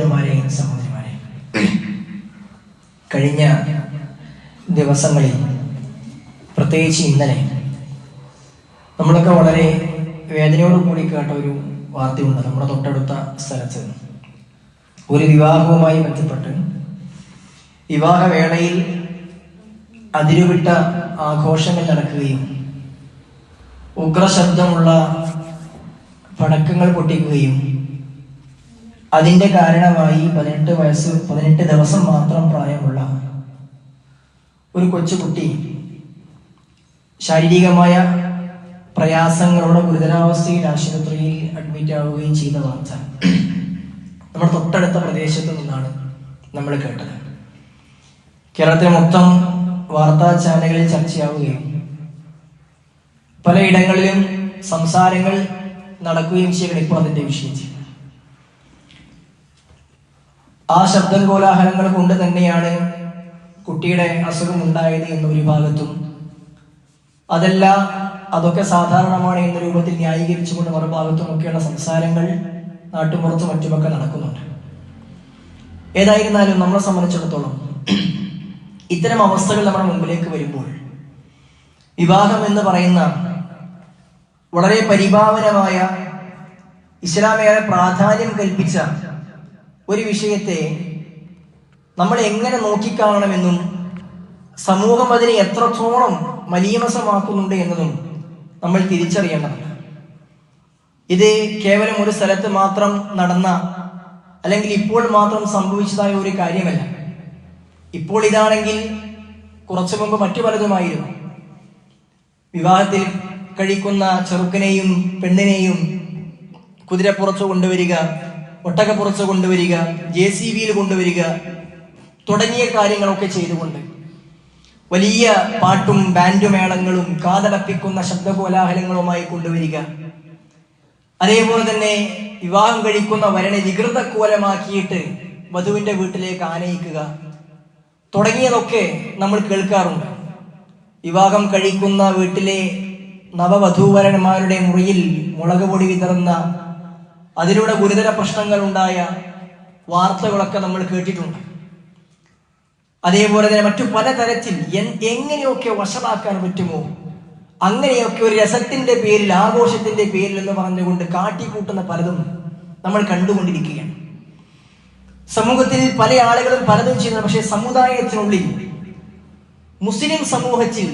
സഹോദരന്മാരെ സഹോദരിമാരെ. കഴിഞ്ഞ ദിവസങ്ങളിൽ പ്രത്യേകിച്ച് ഇന്നലെ നമ്മളൊക്കെ വളരെ വേദനയോട് കൂടി കേട്ട ഒരു വാർത്തയുണ്ട് നമ്മുടെ തൊട്ടടുത്ത സ്ഥലത്ത്. ഒരു വിവാഹവുമായി ബന്ധപ്പെട്ട് വിവാഹവേളയിൽ അതിരുവിട്ട ആഘോഷങ്ങൾ നടക്കുകയും ഉഗ്രശബ്ദമുള്ള പടക്കങ്ങൾ പൊട്ടിക്കുകയും അതിന്റെ കാരണമായി പതിനെട്ട് വയസ്സ് പതിനെട്ട് ദിവസം മാത്രം പ്രായമുള്ള ഒരു കൊച്ചുകുട്ടി ശാരീരികമായ പ്രയാസങ്ങളോടെ ഗുരുതരാവസ്ഥയിൽ ആശുപത്രിയിൽ അഡ്മിറ്റ് ആവുകയും ചെയ്ത വാർത്ത നമ്മുടെ തൊട്ടടുത്ത പ്രദേശത്ത് നിന്നാണ് നമ്മൾ കേട്ടത്. കേരളത്തിലെ മൊത്തം വാർത്താ ചാനലുകളിൽ ചർച്ചയാവുകയും പലയിടങ്ങളിലും സംസാരങ്ങൾ നടക്കുകയും ചെയ്യണം ഇപ്പോൾ അതിന്റെ വിഷയത്തിൽ ആ ശബ്ദം കോലാഹലങ്ങൾ കൊണ്ട് തന്നെയാണ് കുട്ടിയുടെ അസുഖം ഉണ്ടായത് എന്നൊരു ഭാഗത്തും. അതല്ല അതൊക്കെ സാധാരണമാണ് എന്ന രൂപത്തിൽ ന്യായീകരിച്ചുകൊണ്ട് മറുഭാഗത്തുമൊക്കെയുള്ള സംസാരങ്ങൾ നാട്ടുപുറത്തും മറ്റുമൊക്കെ നടക്കുന്നുണ്ട്. ഏതായിരുന്നാലും നമ്മളെ സംബന്ധിച്ചിടത്തോളം ഇത്തരം അവസ്ഥകൾ നമ്മുടെ മുമ്പിലേക്ക് വരുമ്പോൾ വിവാഹം എന്ന് പറയുന്ന വളരെ പരിഭാവനമായ ഇസ്ലാമേറെ പ്രാധാന്യം കൽപ്പിച്ച ഒരു വിഷയത്തെ നമ്മൾ എങ്ങനെ നോക്കിക്കാണണമെന്നും സമൂഹം അതിനെ എത്രത്തോളം മലീമസമാക്കുന്നുണ്ട് എന്നതും നമ്മൾ തിരിച്ചറിയേണ്ടതാണ്. ഇത് കേവലം ഒരു സ്ഥലത്ത് മാത്രം നടന്ന അല്ലെങ്കിൽ ഇപ്പോൾ മാത്രം സംഭവിച്ചതായ ഒരു കാര്യമല്ല. ഇപ്പോൾ ഇതാണെങ്കിൽ കുറച്ചു മുമ്പ് മറ്റു പലതുമായിരുന്നു. വിവാഹത്തിൽ കഴിക്കുന്ന ചെറുക്കനെയും പെണ്ണിനെയും കുതിരപ്പുറത്ത് കൊണ്ടുവരിക ഒട്ടകപ്പുറത്ത് കൊണ്ടുവരിക ജെ സി ബിയിൽ കൊണ്ടുവരിക തുടങ്ങിയ കാര്യങ്ങളൊക്കെ ചെയ്തുകൊണ്ട് വലിയ പാട്ടും ബാൻഡുമേളങ്ങളും കാതലപ്പിക്കുന്ന ശബ്ദകോലാഹലങ്ങളുമായി കൊണ്ടുവരിക. അതേപോലെ തന്നെ വിവാഹം കഴിക്കുന്ന വരനെ വികൃത കോലമാക്കിയിട്ട് വധുവിന്റെ വീട്ടിലേക്ക് ആനയിക്കുക. തുടങ്ങിയതൊക്കെ നമ്മൾ കേൾക്കാറുണ്ട്. വിവാഹം കഴിക്കുന്ന വീട്ടിലെ നവവധൂവരന്മാരുടെ മുറിയിൽ മുളക് പൊടി വിതറുന്ന അതിലൂടെ ഗുരുതര പ്രശ്നങ്ങൾ ഉണ്ടായ വാർത്തകളൊക്കെ നമ്മൾ കേട്ടിട്ടുണ്ട്. അതേപോലെ തന്നെ മറ്റു പലതരത്തിൽ എങ്ങനെയൊക്കെ വഷളാക്കാൻ പറ്റുമോ അങ്ങനെയൊക്കെ ഒരു രസത്തിന്റെ പേരിൽ ആഘോഷത്തിന്റെ പേരിൽ എന്ന് പറഞ്ഞുകൊണ്ട് കാട്ടിക്കൂട്ടുന്ന പലതും നമ്മൾ കണ്ടുകൊണ്ടിരിക്കുകയാണ്. സമൂഹത്തിൽ പല ആളുകളും പലതും ചെയ്യുന്നു പക്ഷേ സമുദായത്തിനുള്ളിൽ മുസ്ലിം സമൂഹത്തിൽ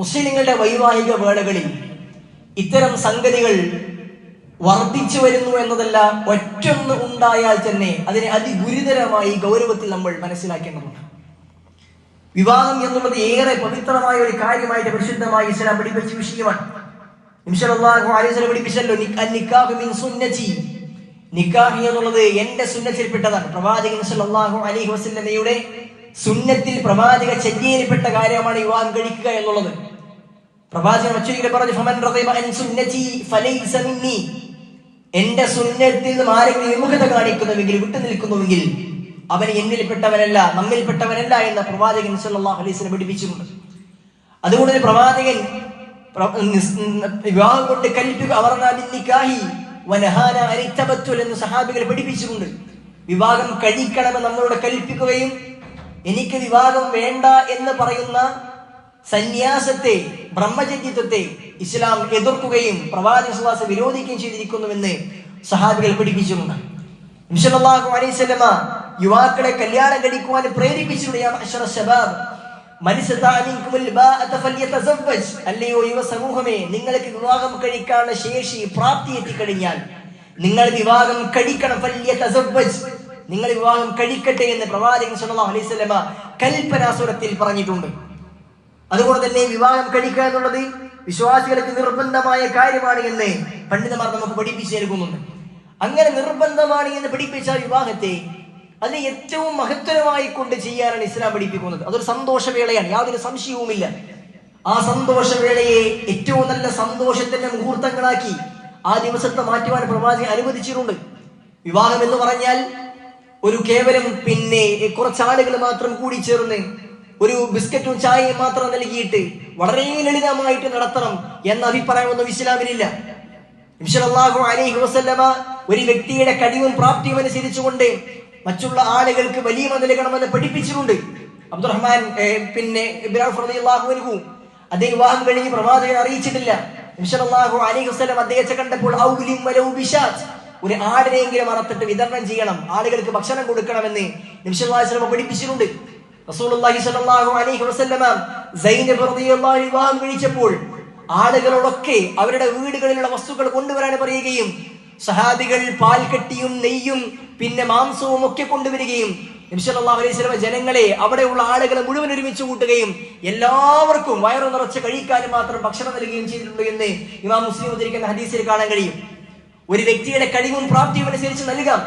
മുസ്ലിങ്ങളുടെ വൈവാഹിക വേളകളിൽ ഇത്തരം സംഗതികൾ വർദ്ധിച്ചു വരുന്നു എന്നതല്ല ഒറ്റൊന്ന് ഉണ്ടായാൽ തന്നെ അതിനെ അതിഗുരുതരമായി ഗൗരവത്തിൽ നമ്മൾ മനസ്സിലാക്കേണ്ടതുണ്ട്. വിവാഹം എന്നുള്ളത് ഏറെ പവിത്രമായ ഒരു കാര്യമായിട്ട് പരിശുദ്ധമായി ഇസ്ലാം പഠിപ്പിച്ച വിഷയമാണ്. പഠിപ്പിച്ചല്ലോ "നിക്- അന്നിക്കാഹു മിൻ സുന്നതി നിക്കാഹ് എന്നുള്ളത് എന്റെ സുന്നത്തിൽപ്പെട്ടതാണ്. പ്രവാചകൻ സല്ലല്ലാഹു അലൈഹി വസല്ലമയുടെ സുന്നത്തിൽ പ്രവാചക ചര്യയിൽപ്പെട്ട കാര്യമാണ് വിവാഹം കഴിക്കുക എന്നുള്ളത്. പ്രവാചകൻ ഒച്ചയിൽ പറഞ്ഞു എന്റെ സുന്നത്തിൽ നിന്നും ആരെങ്കിലും വിമുഖത കാണിക്കുന്നുവെങ്കിൽ വിട്ടു നിൽക്കുന്നുവെങ്കിൽ അവൻ എന്നിൽപ്പെട്ടവനല്ല നമ്മിൽപ്പെട്ടവനല്ല എന്ന പ്രവാചകൻ സല്ലല്ലാഹു അലൈഹി വസല്ലം പഠിപ്പിച്ചിട്ടുണ്ട്. അതുകൊണ്ട് പ്രവാചകൻ വിവാഹം കൊണ്ട് കൽപ്പിക്കുക അവർ എന്ന് സഹാബികളെ പഠിപ്പിച്ചിട്ടുണ്ട്. വിവാഹം കഴിക്കണമെന്ന് നമ്മളോട് കൽപ്പിക്കുകയും എനിക്ക് വിവാഹം വേണ്ട എന്ന് പറയുന്ന സന്യാസത്തെ ബ്രഹ്മചര്യത്വത്തെ ഇസ്ലാം എതിർക്കുകയും പ്രവാചക സുഹാസ വിരോധിക്കുകയും ചെയ്തിരിക്കുന്നുവെന്ന് സഹാബികൾ പഠിപ്പിച്ചിട്ടുണ്ട്. അലൈഹി യുവാക്കളെ കല്യാണം കഴിക്കുവാൻ പ്രേരിപ്പിച്ചിട്ടുണ്ട് അല്ലയോ യുവ സമൂഹമേ നിങ്ങൾക്ക് വിവാഹം കഴിക്കാനുള്ള ശേഷി പ്രാപ്തി എത്തിക്കഴിഞ്ഞാൽ നിങ്ങൾ വിവാഹം കഴിക്കണം നിങ്ങൾ വിവാഹം കഴിക്കട്ടെ എന്ന് പ്രവാചകൻ അലൈഹി വസല്ലമ കൽപ്പനാസുരത്തിൽ പറഞ്ഞിട്ടുണ്ട്. അതുകൊണ്ട് തന്നെ വിവാഹം കഴിക്കുക എന്നുള്ളത് വിശ്വാസികൾക്ക് നിർബന്ധമായ കാര്യമാണ് എന്ന് പണ്ഡിതന്മാർ നമുക്ക് പഠിപ്പിച്ചു നൽകുന്നുണ്ട് അങ്ങനെ നിർബന്ധമാണ് എന്ന് പഠിപ്പിച്ച വിവാഹത്തെ അതിനെ ഏറ്റവും മഹത്തരമായി കൊണ്ട് ചെയ്യാനാണ് ഇസ്ലാം പഠിപ്പിക്കുന്നത്. അതൊരു സന്തോഷവേളയാണ് യാതൊരു സംശയവുമില്ല. ആ സന്തോഷവേളയെ ഏറ്റവും നല്ല സന്തോഷത്തിന്റെ മുഹൂർത്തങ്ങളാക്കി ആ ദിവസത്തെ മാറ്റുവാൻ പ്രവാചകൻ അനുവദിച്ചിട്ടുണ്ട്. വിവാഹം എന്ന് പറഞ്ഞാൽ ഒരു കേവലം പിന്നെ കുറച്ച് ആളുകൾ മാത്രം കൂടി ചേർന്ന് ഒരു ബിസ്ക്കറ്റും ചായയും മാത്രം നൽകിയിട്ട് വളരെ ലളിതമായിട്ട് നടത്തണം എന്ന അഭിപ്രായമൊന്നും ഇസ്ലാമിനില്ല ഇൻഷല്ലാഹു അലൈഹി വസല്ലമ ഒരു വ്യക്തിയുടെ കഴിവും പ്രാപ്തിയും അനുസരിച്ചുകൊണ്ട് മറ്റുള്ള ആളുകൾക്ക് വലിയ നൽകണമെന്ന് പഠിപ്പിച്ചിട്ടുണ്ട്. അബ്ദുറഹ്മാൻ പിന്നെ ഇബ്രാഹിം അദ്ദേഹം വിവാഹം കഴിഞ്ഞ് പ്രവാചകൻ അറിയിച്ചിട്ടില്ല. നബിസല്ലല്ലാഹു അലൈഹി വസ്ലം അദ്ദേഹത്തെ കണ്ടപ്പോൾ ഒരു ആടിനെങ്കിലും അറത്തിട്ട് വിതരണം ചെയ്യണം ആളുകൾക്ക് ഭക്ഷണം കൊടുക്കണമെന്ന് നിമിഷം പഠിപ്പിച്ചിട്ടുണ്ട്. റസൂൽ അലൈഹി അൻഹ വിവാഹം കഴിച്ചപ്പോൾ ആളുകളോടൊക്കെ അവരുടെ വീടുകളിലുള്ള വസ്തുക്കൾ കൊണ്ടുവരാൻ പറയുകയും സഹാബികൾ പാൽക്കട്ടിയും നെയ്യും പിന്നെ മാംസവും ഒക്കെ കൊണ്ടുവരികയും നബി അലൈഹി വസല്ലം ജനങ്ങളെ അവിടെയുള്ള ആളുകളെ മുഴുവൻ ഒരുമിച്ച് കൂട്ടുകയും എല്ലാവർക്കും വയറു നിറച്ച് കഴിക്കാനും മാത്രം ഭക്ഷണം നൽകുകയും ചെയ്തിട്ടുണ്ട് എന്ന് ഇമാം മുസ്ലിം ഉദ്ധരിക്കുന്ന ഹദീസിൽ കാണാൻ കഴിയും. ഒരു വ്യക്തിയുടെ കഴിവും പ്രാപ്തിയും അനുസരിച്ച് നൽകാം.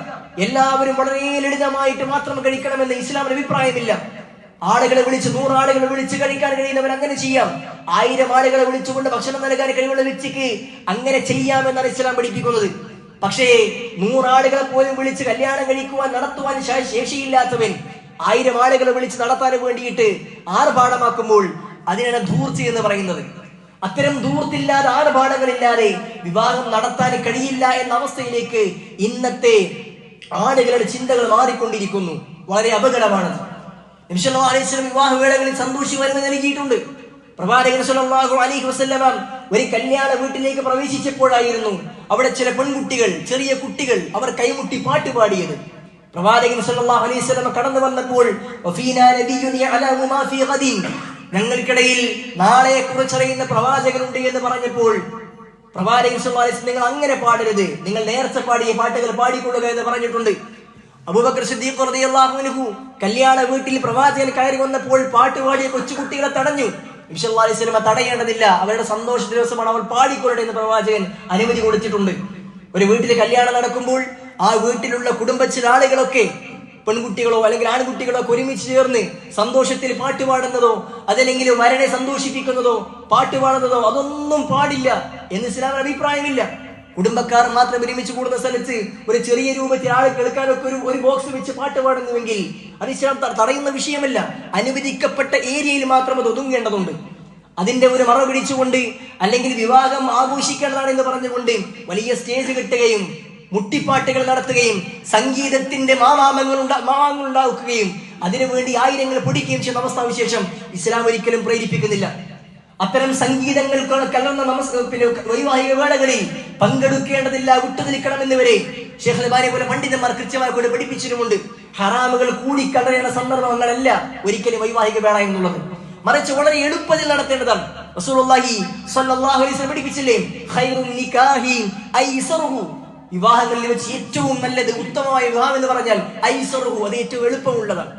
എല്ലാവരും വളരെ ലളിതമായിട്ട് മാത്രം കഴിക്കണമെന്ന് ഇസ്ലാമിന് അഭിപ്രായമില്ല. ആളുകളെ വിളിച്ച് നൂറാളുകളെ വിളിച്ച് കഴിക്കാൻ കഴിയുന്നവർ അങ്ങനെ ചെയ്യാം. ആയിരം ആളുകളെ വിളിച്ചുകൊണ്ട് ഭക്ഷണം നൽകാൻ കഴിവുള്ള വ്യക്തിക്ക് അങ്ങനെ ചെയ്യാമെന്നാണ് ഇസ്ലാം പഠിപ്പിക്കുന്നത്. പക്ഷേ നൂറാളുകളെ പോലും വിളിച്ച് കല്യാണം കഴിക്കുവാൻ നടത്തുവാൻ ശേഷിയില്ലാത്തവൻ ആയിരം ആളുകളെ വിളിച്ച് നടത്താൻ വേണ്ടിയിട്ട് ആർഭാടമാക്കുമ്പോൾ അതിനാണ് ധൂർത്തി എന്ന് പറയുന്നത്. അത്തരം ധൂർത്തില്ലാതെ ആർഭാടങ്ങളില്ലാതെ വിവാഹം നടത്താൻ കഴിയില്ല എന്ന അവസ്ഥയിലേക്ക് ഇന്നത്തെ ആളുകളുടെ ചിന്തകൾ മാറിക്കൊണ്ടിരിക്കുന്നു. വളരെ അപകടമാണത്. നബിസല്ലല്ലാഹു അലൈഹി വസല്ലം വിവാഹ സന്തോഷി വരുന്ന നൽകിയിട്ടുണ്ട്. പ്രവാചകൻ സല്ലല്ലാഹു അലൈഹി വസല്ലമ ഒരു കല്യാണ വീട്ടിലേക്ക് പ്രവേശിച്ചപ്പോഴായിരുന്നു അവിടെ ചില പെൺകുട്ടികൾ ചെറിയ കുട്ടികൾ അവർ കൈമുട്ടി പാട്ട് പാടിയത്. പ്രവാചകൻ സല്ലല്ലാഹു അലൈഹി വസല്ലം കടന്നു വന്നപ്പോൾ വഫീനാ നബിയുൻ യഅലമു മാ ഫീ ഗദിൻ ഞങ്ങൾക്കിടയിൽ നാളെ കുറിച്ചറിയുന്ന പ്രവാചകനുണ്ട് എന്ന് പറഞ്ഞപ്പോൾ പ്രവാചകൻ സല്ലല്ലാഹു അലൈഹി വസല്ലം നിങ്ങൾ അങ്ങനെ പാടരുത്. നിങ്ങൾ നേരത്തെ പാടിയ പാട്ടുകൾ പാടിക്കൊള്ളുക എന്ന് പറഞ്ഞിട്ടുണ്ട്. അബൂബക്കർ സിദ്ദീഖ് കല്യാണ വീട്ടിൽ പ്രവാചകൻ കയറി വന്നപ്പോൾ പാട്ടുപാടിയ കൊച്ചുകുട്ടികളെ തടഞ്ഞു. സല്ലല്ലാഹു അലൈഹി തടയേണ്ടതില്ല. അവരുടെ സന്തോഷ ദിവസമാണ് അവൾ പാടിക്കൊള്ളട്ടെ എന്ന് പ്രവാചകൻ അനുമതി കൊടുത്തിട്ടുണ്ട്. ഒരു വീട്ടിൽ കല്യാണം നടക്കുമ്പോൾ ആ വീട്ടിലുള്ള കുടുംബത്തിലെ ആളുകളൊക്കെ പെൺകുട്ടികളോ അല്ലെങ്കിൽ ആൺകുട്ടികളോ ഒരുമിച്ച് ചേർന്ന് സന്തോഷത്തിൽ പാട്ടുപാടുന്നതോ അതല്ലെങ്കിൽ മരണെ സന്തോഷിപ്പിക്കുന്നതോ പാട്ടുപാടുന്നതോ അതൊന്നും പാടില്ല എന്ന് ഇസ്ലാമിന് അഭിപ്രായമില്ല. കുടുംബക്കാർ മാത്രം ഒരുമിച്ച് കൂടുന്ന സ്ഥലത്ത് ഒരു ചെറിയ രൂപത്തിൽ ആൾ കേൾക്കാനൊക്കെ ഒരു ഒരു ബോക്സ് വെച്ച് പാട്ട് പാടുന്നുവെങ്കിൽ അത് ഇസ്ലാം തടയുന്ന വിഷയമല്ല. അനുവദിക്കപ്പെട്ട ഏരിയയിൽ മാത്രം അത് ഒതുങ്ങേണ്ടതുണ്ട്. അതിന്റെ ഒരു മറ പിടിച്ചുകൊണ്ട് അല്ലെങ്കിൽ വിവാഹം ആഘോഷിക്കേണ്ടതാണ് എന്ന് പറഞ്ഞുകൊണ്ട് വലിയ സ്റ്റേജ് കിട്ടുകയും മുട്ടിപ്പാട്ടുകൾ നടത്തുകയും സംഗീതത്തിന്റെ മാമാമങ്ങൾ ഉണ്ടാ മാമാങ്ങൾ ഉണ്ടാക്കുകയും അതിനുവേണ്ടി ആയിരങ്ങൾ പൊടിക്കുകയും ചെയ്യുന്ന അവസ്ഥാവിശേഷം ഇസ്ലാം ഒരിക്കലും പ്രേരിപ്പിക്കുന്നില്ല. അത്തരം സംഗീതങ്ങൾ കലർന്ന നമസ് പിന്നെ വൈവാഹിക വേളകളിൽ പങ്കെടുക്കേണ്ടതില്ല വിട്ടുനിൽക്കണമെന്ന് വരെ ഷേഖ് അൽബാനി പോലെ പണ്ഡിതന്മാർ കൃത്യമായി കൂടെ പഠിപ്പിച്ചിട്ടുമുണ്ട്. ഹറാമുകൾ കൂടിക്കളയുന്ന സന്ദർഭങ്ങളല്ല ഒരിക്കലും വൈവാഹിക വേള എന്നുള്ളത്. മറിച്ച് വളരെ എളുപ്പത്തിൽ നടത്തേണ്ടതാണ്. പഠിപ്പിച്ചില്ലേ? വിവാഹങ്ങളിൽ വെച്ച് ഏറ്റവും നല്ലത് ഉത്തമമായ വിവാഹം എന്ന് പറഞ്ഞാൽ ഐസറുഹു അത് ഏറ്റവും എളുപ്പമുള്ളതാണ്.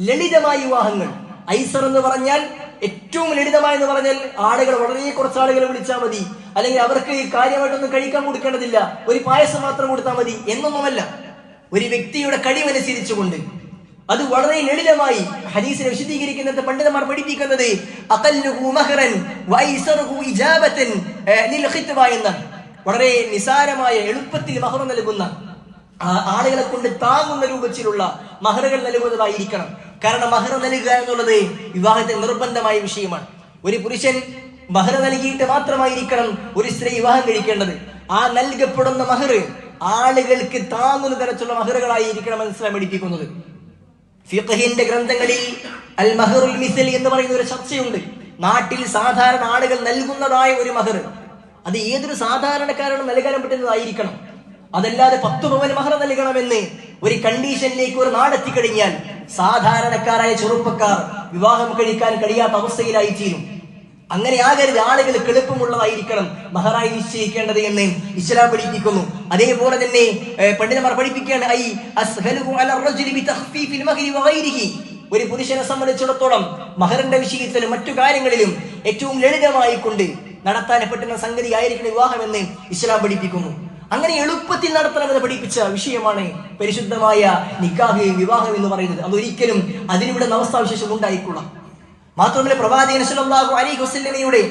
ലളിതമായ വിവാഹങ്ങൾ. ഐസർ എന്ന് പറഞ്ഞാൽ ഏറ്റവും ലളിതമായി എന്ന് പറഞ്ഞാൽ ആളുകൾ വളരെ കുറച്ച് ആളുകളെ വിളിച്ചാൽ മതി. അല്ലെങ്കിൽ അവർക്ക് ഈ കാര്യമായിട്ടൊന്നും കഴിക്കാൻ കൊടുക്കേണ്ടതില്ല. ഒരു പായസം മാത്രം കൊടുത്താൽ മതി എന്നൊന്നുമല്ല. ഒരു വ്യക്തിയുടെ കഴിവനുസരിച്ചുകൊണ്ട്. അത് വളരെ ലളിതമായി ഹദീസിനെ വിശദീകരിക്കുന്നത് പണ്ഡിതന്മാർ പഠിപ്പിക്കുന്നത് എന്നാണ് വളരെ നിസാരമായ എളുപ്പത്തിൽ മഹർ നൽകുന്ന ആളുകളെ കൊണ്ട് താങ്ങുന്ന രൂപത്തിലുള്ള മഹറുകൾ നൽകുന്നതായിരിക്കണം. കാരണം മഹർ നൽകുക എന്നുള്ളത് വിവാഹത്തിൽ നിർബന്ധമായ വിഷയമാണ്. ഒരു പുരുഷൻ മഹർ നൽകിയിട്ട് മാത്രമായിരിക്കണം ഒരു സ്ത്രീ വിവാഹം കഴിക്കേണ്ടത്. ആ നൽകപ്പെടുന്ന മഹർ ആളുകൾക്ക് താങ്ങുന്ന തരത്തിലുള്ള മഹറുകളായിരിക്കണം മനസ്സിലാൻ പഠിപ്പിക്കുന്നത്. ഫിഖഹിന്റെ ഗ്രന്ഥങ്ങളിൽ അൽ മഹറുൽ മിസൽ എന്ന് പറയുന്ന ഒരു ചർച്ചയുണ്ട്. നാട്ടിൽ സാധാരണ ആളുകൾ നൽകുന്നതായ ഒരു മഹർ. അത് ഏതൊരു സാധാരണക്കാരനും നൽകാൻ പറ്റുന്നതായിരിക്കണം. അതല്ലാതെ പത്ത് പവൻ മഹർ നൽകണമെന്ന് ഒരു കണ്ടീഷനിലേക്ക് ഒരു നാടെത്തിക്കഴിഞ്ഞാൽ സാധാരണക്കാരായ ചെറുപ്പക്കാർ വിവാഹം കഴിക്കാൻ കഴിയാത്ത അവസ്ഥയിലായി തീരും അങ്ങനെ ആകരുത്. ആളുകൾക്ക് എളുപ്പമുള്ളതായിരിക്കണം മഹറായി നിശ്ചയിക്കേണ്ടത് എന്ന് ഇസ്ലാം പഠിപ്പിക്കുന്നു. അതേപോലെ തന്നെ പണ്ഡിതന്മാർ പഠിപ്പിക്കുകയാണ്. ഒരു പുരുഷനെ സംബന്ധിച്ചിടത്തോളം മഹറിന്റെ വിഷയത്തിലും മറ്റു കാര്യങ്ങളിലും ഏറ്റവും ലളിതമായി കൊണ്ട് നടത്താൻ പറ്റുന്ന സംഗതി ആയിരിക്കണം വിവാഹം എന്ന് ഇസ്ലാം പഠിപ്പിക്കുന്നു. അങ്ങനെ എളുപ്പത്തിൽ നടത്തണമെന്ന് പഠിപ്പിച്ച വിഷയമാണ് പരിശുദ്ധമായ നിക്കാഹ് വിവാഹം എന്ന് പറയുന്നത്. അതൊരിക്കലും അതിനിവിടെ അവസ്ഥാവിശേഷം ഉണ്ടായിക്കൊള്ളാം മാത്രമല്ല പ്രവാചകൻ സല്ലല്ലാഹു അലൈഹി വസല്ലമയുടെ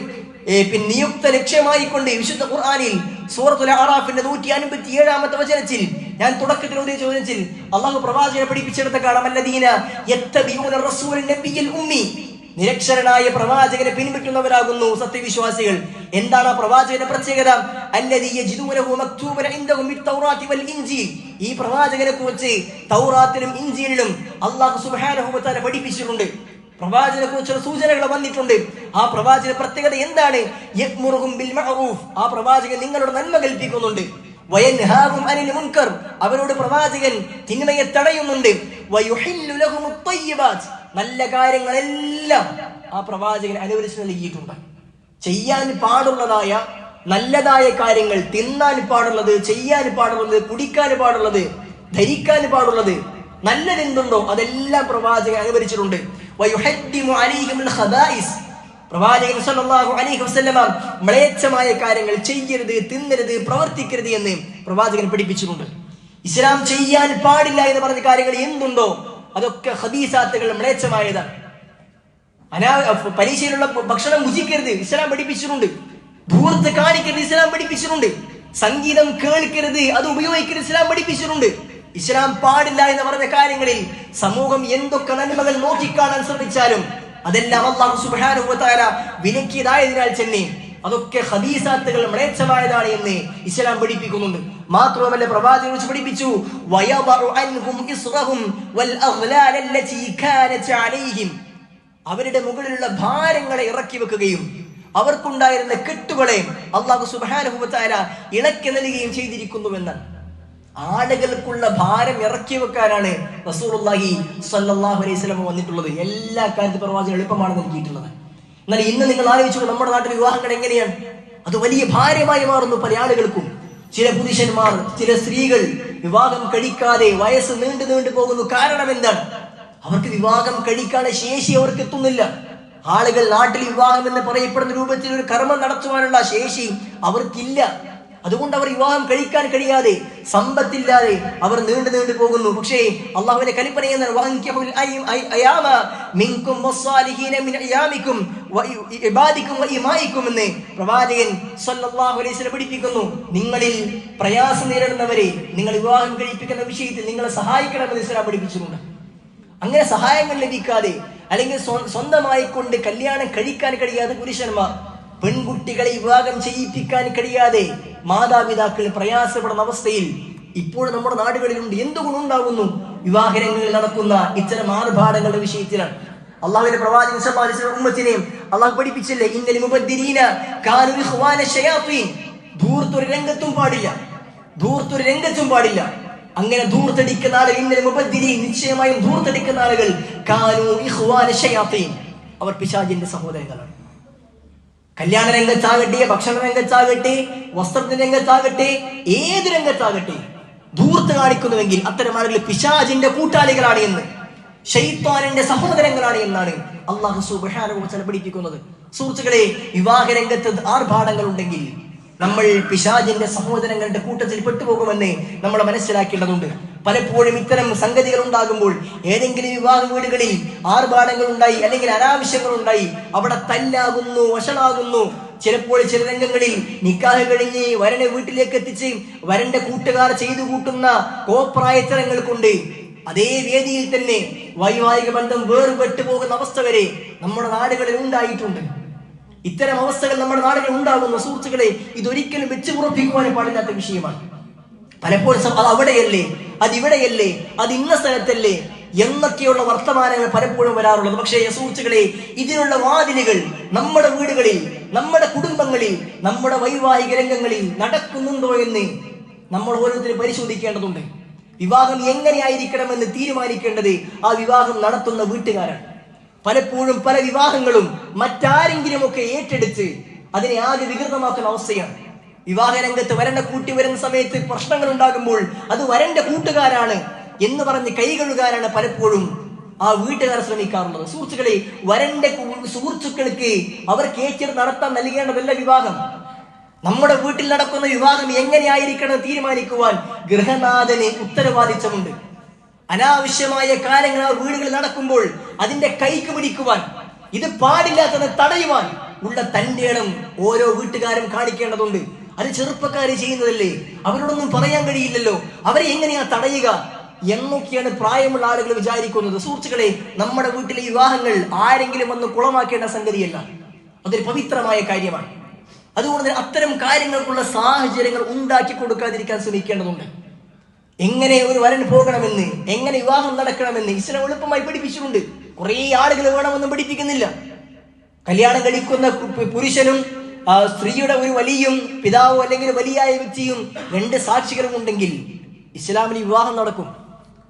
പിന്നെ നിയുക്ത ലക്ഷ്യമായി കൊണ്ട് വിശുദ്ധ ഖുർആനിൽ സൂറത്തുൽ അറാഫിന്റെ നൂറ്റി അൻപത്തി ഏഴാമത്തെ വചനത്തിൽ ഞാൻ തുടക്കത്തിൽ ഒരു ചോദ്യത്തിൽ അള്ളാഹു പ്രവാചകനെ പഠിപ്പിച്ചെടുത്ത കാണാം. അല്ലദീന യത്തബിഊന റസൂലൻ നബിയൽ ഉമ്മി. നിരക്ഷരനായ പ്രവാചകനെ പിൻപറ്റുന്നവരാകുന്നു സത്യവിശ്വാസികൾ. എന്താണ് ആ പ്രവാചകന്റെ പ്രത്യേകത? ഈ പ്രവാചകനെ കുറിച്ച് തൗറാത്തിലും ഇഞ്ചിയിലും അള്ളാഹു വ പഠിപ്പിച്ചിട്ടുണ്ട്. പ്രവാചകനെ കുറിച്ചുള്ള സൂചനകൾ വന്നിട്ടുണ്ട്. ആ പ്രവാചക പ്രത്യേകത എന്താണ്? ആ പ്രവാചകൻ നിങ്ങളുടെ നന്മ കൽപ്പിക്കുന്നുണ്ട്. അനിൽ അവരോട് പ്രവാചകൻ തിന്മയെ തടയുന്നുണ്ട്. നല്ല കാര്യങ്ങളെല്ലാം ആ പ്രവാചകൻ അനുവദിച്ചു നൽകിയിട്ടുണ്ട്. ചെയ്യാൻ പാടുള്ളതായ നല്ലതായ കാര്യങ്ങൾ തിന്നാൻ പാടുള്ളത് ചെയ്യാൻ പാടുള്ളത് കുടിക്കാൻ പാടുള്ളത് ധരിക്കാൻ പാടുള്ളത് നല്ലതെന്തുണ്ടോ അതെല്ലാം പ്രവാചകൻ അനുവദിച്ചിട്ടുണ്ട്. പ്രവാചകൻ മ്ലേച്ഛമായ കാര്യങ്ങൾ ചെയ്യരുത് തിന്നരുത് പ്രവർത്തിക്കരുത് എന്ന് പ്രവാചകൻ പഠിപ്പിച്ചിട്ടുണ്ട്. ഇസ്ലാം ചെയ്യാൻ പാടില്ല എന്ന് പറഞ്ഞ കാര്യങ്ങൾ എന്തുണ്ടോ അതൊക്കെ ഹദീസാത്തുകൾ മ്ലേച്ഛമായതാണ് അനാ പരീക്ഷയിലുള്ള ഭക്ഷണം ഭുജിക്കരുത് ഇസ്ലാം പഠിപ്പിച്ചിട്ടുണ്ട്. ധൂർത്ത് കാണിക്കരുത് ഇസ്ലാം പഠിപ്പിച്ചിട്ടുണ്ട്. സംഗീതം കേൾക്കരുത് അത് ഉപയോഗിക്കരുത് ഇസ്ലാം പഠിപ്പിച്ചിട്ടുണ്ട്. ഇസ്ലാം പാടില്ല എന്ന് പറഞ്ഞ കാര്യങ്ങളിൽ സമൂഹം എന്തൊക്കെ നന്മകൾ നോക്കിക്കാണാൻ ശ്രമിച്ചാലും അതെല്ലാം അള്ളാഹു തആല വിലക്കിയതായതിനാൽ തന്നെ അതൊക്കെ ഹദീസാത്തുകൾ മ്ലേച്ഛമായതാണ് എന്ന് ഇസ്ലാം പഠിപ്പിക്കുന്നുണ്ട്. മാത്രവുമല്ല പ്രവാചകൻ കുറിച്ച് പഠിപ്പിച്ചു. അവരുടെ മുകളിലുള്ള ഭാരങ്ങളെ ഇറക്കി വെക്കുകയും അവർക്കുണ്ടായിരുന്ന കെട്ടുകളെ അള്ളാഹു തആല ഇളക്കി നൽകുകയും ചെയ്തിരിക്കുന്നുവെന്ന് ആളുകൾക്കുള്ള ഭാരം ഇറക്കി വെക്കാനാണ് റസൂലുള്ളാഹി സ്വല്ലല്ലാഹു അലൈഹി വസല്ലം വന്നിട്ടുള്ളത്. എല്ലാ കാര്യത്തിലും പ്രവാചകൻ എളുപ്പമാണ് നൽകിയിട്ടുള്ളത്. എന്നാൽ ഇന്ന് നിങ്ങൾ ആലോചിച്ചു നമ്മുടെ നാട്ടിൽ വിവാഹങ്ങൾ എങ്ങനെയാണ്? അത് വലിയ ഭാരമായി മാറുന്നു പല ആളുകൾക്കും. ചില പുരുഷന്മാർ ചില സ്ത്രീകൾ വിവാഹം കഴിക്കാതെ വയസ്സ് നീണ്ടു നീണ്ടു പോകുന്നു. കാരണം എന്താണ്? അവർക്ക് വിവാഹം കഴിക്കാനുള്ള ശേഷി അവർക്ക് എത്തുന്നില്ല. ആളുകൾ നാട്ടിൽ വിവാഹം എന്ന് പറയപ്പെടുന്ന രൂപത്തിൽ ഒരു കർമ്മം നടത്തുവാനുള്ള ശേഷി അവർക്കില്ല. അതുകൊണ്ട് അവർ വിവാഹം കഴിക്കാൻ കഴിയാതെ സമ്പത്തില്ലാതെ അവർ നീണ്ടു നീണ്ടു പോകുന്നു. പക്ഷേ അള്ളാഹുവിന്റെ കലിപ്പന എന്ന് പ്രവാചകൻ പഠിപ്പിക്കുന്നു. നിങ്ങളിൽ പ്രയാസം നേരിടുന്നവരെ നിങ്ങൾ വിവാഹം കഴിപ്പിക്കുന്ന വിഷയത്തിൽ നിങ്ങളെ സഹായിക്കണമെന്ന് ഇസ്ലാം പഠിപ്പിച്ചിട്ടുണ്ട്. അങ്ങനെ സഹായങ്ങൾ ലഭിക്കാതെ അല്ലെങ്കിൽ സ്വന്തമായി കൊണ്ട് കല്യാണം കഴിക്കാൻ കഴിയാതെ പുരുഷന്മാർ പെൺകുട്ടികളെ വിവാഹം ചെയ്യിപ്പിക്കാൻ കഴിയാതെ മാതാപിതാക്കൾ പ്രയാസപ്പെടുന്ന അവസ്ഥയിൽ ഇപ്പോൾ നമ്മുടെ നാടുകളിലുണ്ട്. എന്തുകൊണ്ടുണ്ടാകുന്നു വിവാഹരംഗങ്ങളിൽ നടക്കുന്ന ഇത്തരം ആർഭാടങ്ങളുടെ വിഷയത്തിലാണ്. അള്ളാഹുവിന്റെ പ്രവാചകൻ സമ്പാദിച്ച ഉമ്മത്തിനെയും അള്ളാഹു പഠിപ്പിച്ചില്ലേ? ഇന്നലെ മുബദ്ദിരീന രംഗത്തും പാടില്ല. ധൂർത്തൊരു രംഗത്തും പാടില്ല. അങ്ങനെ ധൂർത്തടിക്കുന്ന ആളുകൾ ഇന്നലെ മുബദ്ദിരി നിശ്ചയമായും ധൂർത്തടിക്കുന്ന ആളുകൾ കാനു ഇഖ്വാന ശയാത്തീൻ അവർ പിശാജിന്റെ സഹോദരങ്ങളാണ്. കല്യാണ രംഗത്താകട്ടെ ഭക്ഷണ രംഗത്താകട്ടെ വസ്ത്രത്തിന്റെ രംഗത്താകട്ടെ ഏത് രംഗത്താകട്ടെ ധൂർത്ത് കാണിക്കുന്നുവെങ്കിൽ അത്തരം ആളുകൾ പിശാജിന്റെ കൂട്ടാളികളാണ് എന്ന് ഷെയ്ത്താനിന്റെ സഹോദരങ്ങളാണ് എന്നാണ് അള്ളാഹു തആല പഠിപ്പിക്കുന്നത്. സുഹൃത്തുക്കളെ വിവാഹ രംഗത്ത് ആർഭാടങ്ങൾ ഉണ്ടെങ്കിൽ നമ്മൾ പിശാജിന്റെ സഹോദരങ്ങളുടെ കൂട്ടത്തിൽ പെട്ടുപോകുമെന്ന് നമ്മൾ മനസ്സിലാക്കേണ്ടതുണ്ട്. പലപ്പോഴും ഇത്തരം സംഗതികൾ ഉണ്ടാകുമ്പോൾ ഏതെങ്കിലും വിവാഹ വീടുകളിൽ ആർഭാടങ്ങൾ ഉണ്ടായി അല്ലെങ്കിൽ അനാവശ്യങ്ങൾ ഉണ്ടായി അവിടെ തല്ലാകുന്നു വഷളാകുന്നു. ചിലപ്പോൾ ചില രംഗങ്ങളിൽ നിക്കാഹ് കഴിഞ്ഞ് വരനെ വീട്ടിലേക്ക് എത്തിച്ച് വരന്റെ കൂട്ടുകാർ ചെയ്തു കൂട്ടുന്ന കോപ്രായത്തരങ്ങൾ കൊണ്ട് അതേ വേദിയിൽ തന്നെ വൈവാഹിക ബന്ധം വേറുപെട്ടു പോകുന്ന അവസ്ഥ വരെ നമ്മുടെ നാടുകളിൽ ഉണ്ടായിട്ടുണ്ട്. ഇത്തരം അവസ്ഥകൾ നമ്മുടെ നാടുകളിൽ ഉണ്ടാകുന്ന സുഹൃത്തുക്കളെ ഇതൊരിക്കലും വെച്ച് ഉറപ്പിക്കുവാനും പാടില്ലാത്ത വിഷയമാണ്. പലപ്പോഴും അത് അവിടെയല്ലേ? അത് ഇവിടെയല്ലേ അത് ഇന്ന സ്ഥലത്തല്ലേ? എന്നൊക്കെയുള്ള വർത്തമാനങ്ങൾ പലപ്പോഴും വരാറുള്ളത്. പക്ഷേ സുഹൃത്തുക്കളെ ഇതിനുള്ള വാതിലുകൾ നമ്മുടെ വീടുകളിൽ നമ്മുടെ കുടുംബങ്ങളിൽ നമ്മുടെ വൈവാഹിക രംഗങ്ങളിൽ നടക്കുന്നുണ്ടോ എന്ന് നമ്മൾ ഓരോരുത്തരും പരിശോധിക്കേണ്ടതുണ്ട്. വിവാഹം എങ്ങനെയായിരിക്കണമെന്ന് തീരുമാനിക്കേണ്ടത് ആ വിവാഹം നടത്തുന്ന വീട്ടുകാരാണ്. പലപ്പോഴും പല വിവാഹങ്ങളും മറ്റാരെങ്കിലും ഒക്കെ ഏറ്റെടുത്ത് അതിനെ ആകെ വികൃതമാക്കുന്ന അവസ്ഥയാണ്. വിവാഹ രംഗത്ത് വരന്റെ കൂട്ടി വരുന്ന സമയത്ത് പ്രശ്നങ്ങൾ ഉണ്ടാകുമ്പോൾ അത് വരന്റെ കൂട്ടുകാരാണ് എന്ന് പറഞ്ഞ് കൈകഴുകാരാണ് പലപ്പോഴും ആ വീട്ടുകാർ ശ്രമിക്കാറുള്ളത്. സുഹൃത്തുക്കളെ വരന്റെ സുഹൃത്തുക്കൾക്ക് അവർക്ക് ഏറ്റെടുത്ത് നടത്താൻ നൽകേണ്ടതല്ല വിവാഹം. നമ്മുടെ വീട്ടിൽ നടക്കുന്ന വിവാഹം എങ്ങനെയായിരിക്കണം തീരുമാനിക്കുവാൻ ഗൃഹനാഥന് ഉത്തരവാദിത്തമുണ്ട് അനാവശ്യമായ കാര്യങ്ങൾ ആ വീടുകളിൽ നടക്കുമ്പോൾ അതിന്റെ കൈക്ക് പിടിക്കുവാൻ ഇത് പാടില്ലാത്തത് തടയുവാൻ ഉള്ള തന്റെ ഓരോ വീട്ടുകാരും കാണിക്കേണ്ടതുണ്ട്. അത് ചെറുപ്പക്കാര് ചെയ്യുന്നതല്ലേ? അവരോടൊന്നും പറയാൻ കഴിയില്ലല്ലോ. അവരെ എങ്ങനെയാ തടയുക? എന്നൊക്കെയാണ് പ്രായമുള്ള ആളുകൾ വിചാരിക്കുന്നത്. സുഹൃത്തുക്കളെ നമ്മുടെ വീട്ടിലെ വിവാഹങ്ങൾ ആരെങ്കിലും വന്ന് കുളമാക്കേണ്ട സംഗതിയല്ല. അതൊരു പവിത്രമായ കാര്യമാണ്. അതുകൊണ്ട് അത്തരം കാര്യങ്ങൾക്കുള്ള സാഹചര്യങ്ങൾ ഉണ്ടാക്കി കൊടുക്കാതിരിക്കാൻ ശ്രമിക്കേണ്ടതുണ്ട്. എങ്ങനെ ഒരു വരൻ പോകണമെന്ന് എങ്ങനെ വിവാഹം നടക്കണമെന്ന് ഇസ്ലാം എളുപ്പമായി പഠിപ്പിച്ചിട്ടുണ്ട്. കുറേ ആളുകൾ വേണമെന്നും പഠിപ്പിക്കുന്നില്ല. കല്യാണം കഴിക്കുന്ന പുരുഷനും സ്ത്രീയുടെ ഒരു വലിയും പിതാവോ അല്ലെങ്കിൽ വലിയായ വ്യക്തിയും രണ്ട് സാക്ഷികളും ഉണ്ടെങ്കിൽ ഇസ്ലാമിൽ വിവാഹം നടക്കും.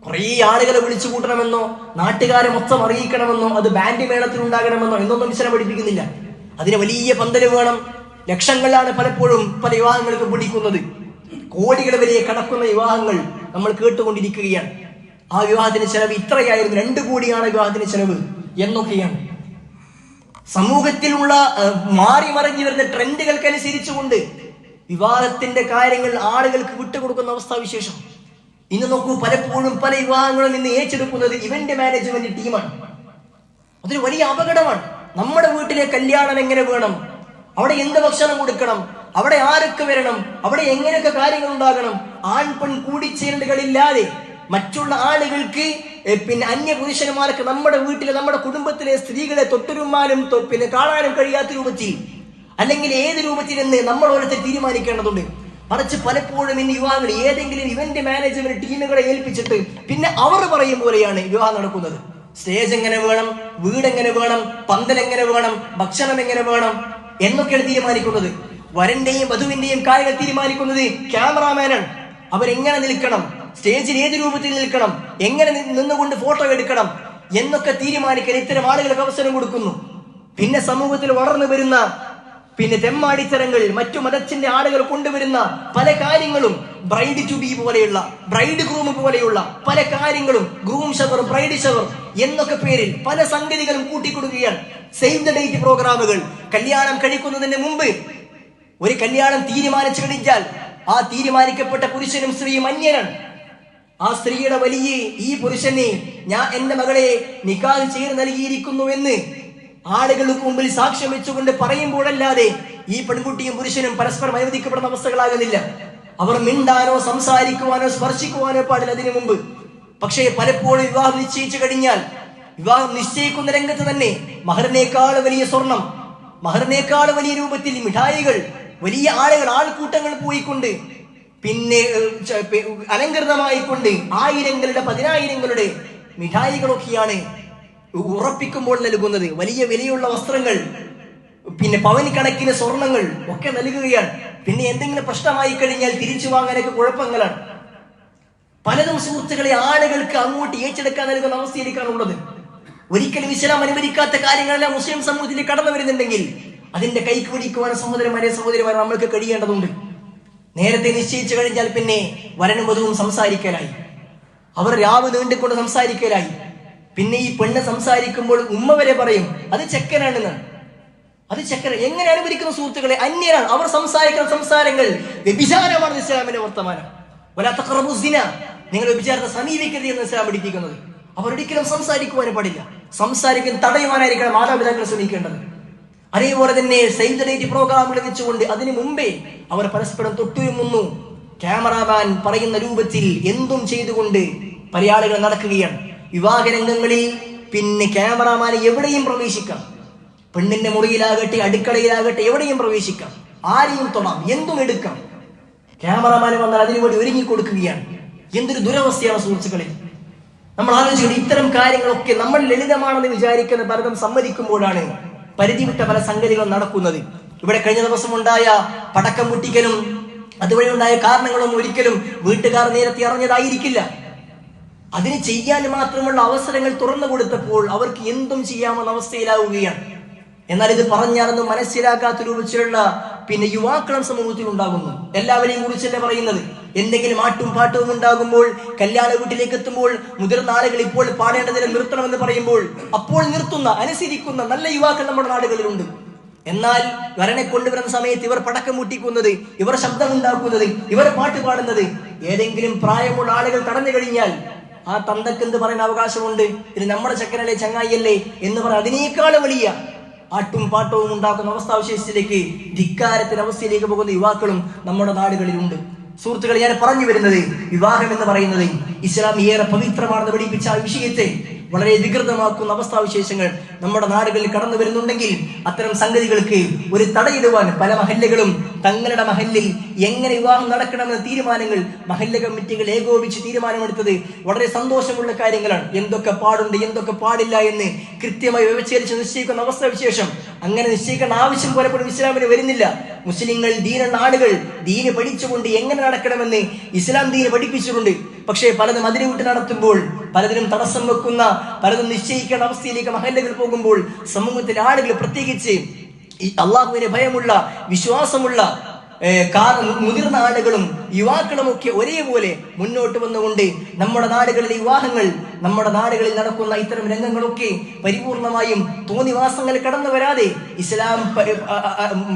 കുറേ ആളുകളെ വിളിച്ചു കൂട്ടണമെന്നോ നാട്ടുകാരെ മൊത്തം അറിയിക്കണമെന്നോ അത് ബാൻഡ് മേളത്തിൽ ഉണ്ടാകണമെന്നോ എന്നൊന്നും ഇസ്ലാം പഠിപ്പിക്കുന്നില്ല. അതിന് വലിയ പന്തൽ വേണം. ലക്ഷങ്ങളിലാണ് പലപ്പോഴും പല വിവാഹങ്ങൾക്ക് പിടിക്കുന്നത്. കോടികൾ വരെ കടക്കുന്ന വിവാഹങ്ങൾ നമ്മൾ കേട്ടുകൊണ്ടിരിക്കുകയാണ്. ആ വിവാഹത്തിന് ചെലവ് ഇത്രയായിരുന്നു. രണ്ട് കോടിയാണ് വിവാഹത്തിന് ചെലവ് എന്നൊക്കെയാണ്. സമൂഹത്തിലുള്ള മാറി മറിഞ്ഞു വരുന്ന ട്രെൻഡുകൾക്ക് അനുസരിച്ചുകൊണ്ട് വിവാഹത്തിന്റെ കാര്യങ്ങൾ ആളുകൾക്ക് വിട്ടുകൊടുക്കുന്ന അവസ്ഥാവിശേഷം ഇന്ന് നോക്കൂ പലപ്പോഴും പല വിവാഹങ്ങളും ഇന്ന് ഏറ്റെടുക്കുന്നത് ഇവന്റ് മാനേജ്മെന്റ് ടീമാണ്. അതൊരു വലിയ അപകടമാണ്. നമ്മുടെ വീട്ടിലെ കല്യാണം എങ്ങനെ വേണം? അവിടെ എന്ത് ഭക്ഷണം കൊടുക്കണം? അവിടെ ആരൊക്കെ വരണം? അവിടെ എങ്ങനെയൊക്കെ കാര്യങ്ങൾ ഉണ്ടാകണം? ആൺ പെൺ കൂടിച്ചേരലുകളില്ലാതെ മറ്റുള്ള ആളുകൾക്ക് പിന്നെ അന്യ പുരുഷന്മാർക്ക് നമ്മുടെ വീട്ടിലെ നമ്മുടെ കുടുംബത്തിലെ സ്ത്രീകളെ തൊട്ടുരുമാനും പിന്നെ കാണാനും കഴിയാത്ത രൂപത്തിൽ അല്ലെങ്കിൽ ഏത് രൂപത്തിൽ രൂപത്തിലെന്ന് നമ്മൾ ഓരോരുത്തർ തീരുമാനിക്കേണ്ടതുണ്ട്. മറിച്ച് പലപ്പോഴും ഇന്ന് യുവാക്കൾ ഏതെങ്കിലും ഇവന്റ് മാനേജ്മെന്റ് ടീമുകളെ ഏൽപ്പിച്ചിട്ട് പിന്നെ അവർ പറയും പോലെയാണ് വിവാഹം നടക്കുന്നത്. സ്റ്റേജ് എങ്ങനെ വേണം വീട് എങ്ങനെ വേണം പന്തൽ എങ്ങനെ വേണം ഭക്ഷണം എങ്ങനെ വേണം എന്നൊക്കെയാണ് തീരുമാനിക്കുന്നത്. വരന്റെയും വധുവിന്റെയും കാര്യങ്ങൾ തീരുമാനിക്കുന്നത് ക്യാമറാമാനാണ് അവരെങ്ങനെ നിൽക്കണം? സ്റ്റേജിൽ ഏത് രൂപത്തിൽ നിൽക്കണം? എങ്ങനെ നിന്നുകൊണ്ട് ഫോട്ടോ എടുക്കണം? എന്നൊക്കെ തീരുമാനിക്കാൻ ഇത്തരം ആളുകൾക്ക് അവസരം കൊടുക്കുന്നു. പിന്നെ സമൂഹത്തിൽ വളർന്നു വരുന്ന പിന്നെ തെമ്മാടിത്തരങ്ങൾ മറ്റു മതത്തിന്റെ ആളുകൾ കൊണ്ടുവരുന്ന പല കാര്യങ്ങളും ബ്രൈഡ് ടു ബി പോലെയുള്ള ബ്രൈഡ് ഗ്രൂം പോലെയുള്ള പല കാര്യങ്ങളും ഗ്രൂം ഷവർ ബ്രൈഡ് ഷവർ എന്നൊക്കെ പേരിൽ പല സംഗതികളും കൂട്ടിക്കൊടുക്കുകയാണ് സേവ് ദ ഡേറ്റ് പ്രോഗ്രാമുകൾ. കല്യാണം കഴിക്കുന്നതിന് മുമ്പ് ഒരു കല്യാണം തീരുമാനിച്ചു കഴിഞ്ഞാൽ ആ തീരുമാനിക്കപ്പെട്ട പുരുഷനും സ്ത്രീയും അന്യനാണ് ആ സ്ത്രീയുടെ വലിയ ഈ പുരുഷനെ ഞാൻ എന്റെ മകളെ നിക്കാഹ് ചെയ്ത് നൽകിയിരിക്കുന്നു എന്ന് ആളുകൾക്ക് മുമ്പിൽ സാക്ഷ്യം വെച്ചുകൊണ്ട് പറയുമ്പോഴല്ലാതെ ഈ പെൺകുട്ടിയും പുരുഷനും പരസ്പരം അനുവദിക്കപ്പെടുന്ന അവസ്ഥകളാകുന്നില്ല. അവർ മിണ്ടാനോ സംസാരിക്കുവാനോ സ്പർശിക്കുവാനോ പാടില്ല അതിനു മുമ്പ്. പക്ഷേ പലപ്പോഴും വിവാഹം നിശ്ചയിച്ചു കഴിഞ്ഞാൽ വിവാഹം നിശ്ചയിക്കുന്ന രംഗത്ത് തന്നെ മഹറിനേക്കാൾ വലിയ സ്വർണം മഹറിനേക്കാൾ വലിയ രൂപത്തിൽ മിഠായികൾ വലിയ ആളുകൾ ആൾക്കൂട്ടങ്ങൾ പോയിക്കൊണ്ട് പിന്നെ അലങ്കൃതമായിക്കൊണ്ട് ആയിരങ്ങളുടെ പതിനായിരങ്ങളുടെ മിഠായികളൊക്കെയാണ് ഉറപ്പിക്കുമ്പോൾ നൽകുന്നത്. വലിയ വിലയുള്ള വസ്ത്രങ്ങൾ പിന്നെ പവന് കണക്കിന് സ്വർണങ്ങൾ ഒക്കെ നൽകുകയാണ്. പിന്നെ എന്തെങ്കിലും പ്രശ്നമായി കഴിഞ്ഞാൽ തിരിച്ചു വാങ്ങാനൊക്കെ കുഴപ്പങ്ങളാണ്. പലതും സുഹൃത്തുക്കളെ ആളുകൾക്ക് അങ്ങോട്ട് ഏറ്റെടുക്കാൻ നൽകുന്ന അവസ്ഥയിലേക്കാണ് ഉള്ളത്. ഒരിക്കലും ഇസ്ലാം അനുവദിക്കാത്ത കാര്യങ്ങളെല്ലാം മുസ്ലിം സമൂഹത്തിൽ കടന്നു വരുന്നുണ്ടെങ്കിൽ അതിന്റെ കൈക്ക് പിടിക്കുവാൻ സഹോദരന്മാരെ സഹോദരിമാരെ നമ്മൾക്ക് കഴിയേണ്ടതുണ്ട്. നേരത്തെ നിശ്ചയിച്ചു കഴിഞ്ഞാൽ പിന്നെ വരനും വധുവും സംസാരിക്കലായി. അവർ രാവ് നീണ്ടിക്കൊണ്ട് സംസാരിക്കലായി. പിന്നെ ഈ പെണ്ണ് സംസാരിക്കുമ്പോൾ ഉമ്മ വരെ പറയും അത് ചെക്കനാണെന്ന്. അത് ചെക്കൻ എങ്ങനെ അനുവദിക്കുന്ന സുഹൃത്തുക്കളെ? അന്യരാണ്. അവർ സംസാരിക്കുന്ന സംസാരങ്ങൾ വ്യഭിചാരമാണ് ഇസ്ലാമിന്റെ വർത്തമാനം. വലാ തഖറബു സിന. നിങ്ങൾ വ്യഭിചാരത്തെ സമീപിക്കരുത് എന്ന് ഇസ്ലാം പഠിപ്പിക്കുന്നത്. അവർ ഒരിക്കലും സംസാരിക്കുവാനും പാടില്ല. സംസാരിക്കാൻ തടയുവാനായിരിക്കണം മാതാപിതാക്കൾ ശ്രമിക്കേണ്ടത്. അതേപോലെ തന്നെ സേവ് ദ ഡേറ്റ് പ്രോഗ്രാമുകൾ വെച്ചുകൊണ്ട് അതിനു മുമ്പേ അവർ പരസ്പരം തൊട്ടുമുന്നു ക്യാമറാമാൻ പറയുന്ന രൂപത്തിൽ എന്തും ചെയ്തുകൊണ്ട് പരിയാളികൾ നടക്കുകയാണ്. വിവാഹ രംഗങ്ങളിൽ പിന്നെ ക്യാമറാമാൻ എവിടെയും പ്രവേശിക്കാം. പെണ്ണിന്റെ മുറിയിലാകട്ടെ അടുക്കളയിലാകട്ടെ എവിടെയും പ്രവേശിക്കാം. ആരെയും തൊടാം എന്തും എടുക്കാം. ക്യാമറാമാൻ വന്നാൽ അതിനുവേണ്ടി ഒരുങ്ങി കൊടുക്കുകയാണ്. എന്തൊരു ദുരവസ്ഥയാണ് സുഹൃത്തുക്കളിൽ നമ്മൾ ആലോചിക്കുന്നത് ഇത്തരം കാര്യങ്ങളൊക്കെ നമ്മൾ ലളിതമാണെന്ന് വിചാരിക്കുന്ന പലതും സമ്മതിക്കുമ്പോഴാണ് പരിധിവിട്ട പല സംഗതികളും നടക്കുന്നത്. ഇവിടെ കഴിഞ്ഞ ദിവസം ഉണ്ടായ പടക്കം പൊട്ടിക്കലും അതുവഴി ഉണ്ടായ കാരണങ്ങളും ഒരിക്കലും വീട്ടുകാർ നേരത്തെ അറിഞ്ഞതായിരിക്കില്ല. അതിന് ചെയ്യാൻ മാത്രമുള്ള അവസരങ്ങൾ തുറന്നു കൊടുത്തപ്പോൾ അവർക്ക് എന്തും ചെയ്യാമെന്ന അവസ്ഥയിലാവുകയാണ്. എന്നാൽ ഇത് പറഞ്ഞാലൊന്നും മനസ്സിലാക്കാത്ത രൂപത്തിലുള്ള പിന്നെ യുവാക്കളും സമൂഹത്തിൽ ഉണ്ടാകുന്നു. എല്ലാവരെയും കുറിച്ചല്ലേ പറയുന്നത്? എന്തെങ്കിലും ആട്ടും പാട്ടവും ഉണ്ടാകുമ്പോൾ കല്യാണ വീട്ടിലേക്ക് എത്തുമ്പോൾ മുതിർന്ന ആളുകൾ ഇപ്പോൾ പാടേണ്ടതിനെ നിർത്തണമെന്ന് പറയുമ്പോൾ അപ്പോൾ നിർത്തുന്ന അനുസരിക്കുന്ന നല്ല യുവാക്കൾ നമ്മുടെ നാടുകളിലുണ്ട്. എന്നാൽ വരനെ കൊണ്ടുവരുന്ന സമയത്ത് ഇവർ പടക്കം മുട്ടിക്കുന്നത് ഇവർ ശബ്ദമുണ്ടാക്കുന്നത് ഇവർ പാട്ട് പാടുന്നത് ഏതെങ്കിലും പ്രായമുള്ള ആളുകൾ തടഞ്ഞു കഴിഞ്ഞാൽ ആ തന്തക്ക് എന്ത് പറയുന്ന അവകാശമുണ്ട്? ഇത് നമ്മുടെ ചക്കനല്ലേ ചങ്ങായിയല്ലേ എന്ന് പറഞ്ഞ അതിനേക്കാളും വലിയ ആട്ടും പാട്ടവും ഉണ്ടാക്കുന്ന അവസ്ഥാവിശേഷത്തിലേക്ക് ധിക്കാരത്തിന്റെ അവസ്ഥയിലേക്ക് പോകുന്ന യുവാക്കളും നമ്മുടെ നാടുകളിലുണ്ട്. സുഹൃത്തുക്കൾ ഞാൻ പറഞ്ഞു വരുന്നത് വിവാഹം എന്ന് പറയുന്നത് ഇസ്ലാം ഏറെ പവിത്രമാണെന്ന് പഠിപ്പിച്ച ആ വിഷയത്തെ വളരെ വികൃതമാക്കുന്ന അവസ്ഥാവിശേഷങ്ങൾ നമ്മുടെ നാടുകളിൽ കടന്നു വരുന്നുണ്ടെങ്കിൽ അത്തരം സംഗതികൾക്ക് ഒരു തടയിടുവാൻ പല മഹല്ലകളും തങ്ങളുടെ മഹല്ലിൽ എങ്ങനെ വിവാഹം നടക്കണമെന്ന തീരുമാനങ്ങൾ മഹല്ല കമ്മിറ്റികൾ ഏകോപിച്ച് തീരുമാനമെടുത്തത് വളരെ സന്തോഷമുള്ള കാര്യങ്ങളാണ്. എന്തൊക്കെ പാടുണ്ട് എന്തൊക്കെ പാടില്ല എന്ന് കൃത്യമായി വ്യവച്ഛേദിച്ച് നിശ്ചയിക്കുന്ന അവസ്ഥ വിശേഷം അങ്ങനെ നിശ്ചയിക്കേണ്ട ആവശ്യം പോലും ഇസ്ലാമിന് വരുന്നില്ല. മുസ്ലിങ്ങൾ ദീന നാടുകൾ ദീന് പഠിച്ചുകൊണ്ട് എങ്ങനെ നടക്കണമെന്ന് ഇസ്ലാം ദീന് പഠിപ്പിച്ചിട്ടുണ്ട് പക്ഷേ പലതും അതിനെ നടത്തുമ്പോൾ പലതിനും തടസ്സം വെക്കുന്ന പലതും നിശ്ചയിക്കേണ്ട അവസ്ഥയിലേക്ക് മഹല്ലകൾ പോകുമ്പോൾ സമൂഹത്തിലെ ആളുകൾ പ്രത്യേകിച്ച് ഈ അള്ളാഹുവിന് ഭയമുള്ള വിശ്വാസമുള്ള മുതിർന്ന ആളുകളും യുവാക്കളും ഒക്കെ ഒരേപോലെ മുന്നോട്ട് വന്നുകൊണ്ട് നമ്മുടെ നാടുകളിലെ വിവാഹങ്ങൾ നമ്മുടെ നാടുകളിൽ നടക്കുന്ന ഇത്തരം രംഗങ്ങളൊക്കെ പരിപൂർണമായും തോന്നിവാസങ്ങൾ കടന്നു വരാതെ ഇസ്ലാം